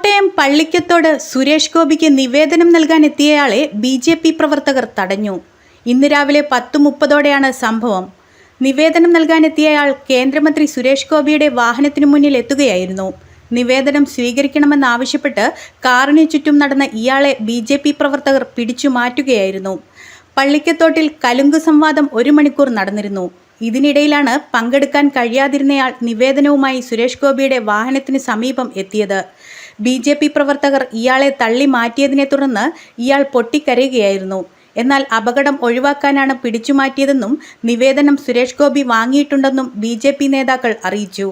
കോട്ടയം പള്ളിക്കത്തോട് സുരേഷ് ഗോപിക്ക് നിവേദനം നൽകാൻ എത്തിയയാളെ ബി ജെ പി പ്രവർത്തകർ തടഞ്ഞു. ഇന്ന് രാവിലെ പത്ത് മുപ്പതോടെയാണ് സംഭവം. നിവേദനം നൽകാനെത്തിയയാൾ കേന്ദ്രമന്ത്രി സുരേഷ് ഗോപിയുടെ വാഹനത്തിനു മുന്നിൽ എത്തുകയായിരുന്നു. നിവേദനം സ്വീകരിക്കണമെന്നാവശ്യപ്പെട്ട് കാറിന് ചുറ്റും നടന്ന ഇയാളെ ബി ജെ പി പ്രവർത്തകർ പിടിച്ചു മാറ്റുകയായിരുന്നു. പള്ളിക്കത്തോട്ടിൽ കലുങ്ക് സംവാദം ഒരു മണിക്കൂർ നടന്നിരുന്നു. ഇതിനിടയിലാണ് പങ്കെടുക്കാൻ കഴിയാതിരുന്നയാൾ നിവേദനവുമായി സുരേഷ് ഗോപിയുടെ വാഹനത്തിന് സമീപം എത്തിയത്. ബി ജെ പി പ്രവർത്തകർ ഇയാളെ തള്ളി മാറ്റിയതിനെ തുടർന്ന് ഇയാൾ പൊട്ടിക്കരയുകയായിരുന്നു. എന്നാൽ അപകടം ഒഴിവാക്കാനാണ് പിടിച്ചുമാറ്റിയതെന്നും നിവേദനം സുരേഷ് ഗോപി വാങ്ങിയിട്ടുണ്ടെന്നും ബി നേതാക്കൾ അറിയിച്ചു.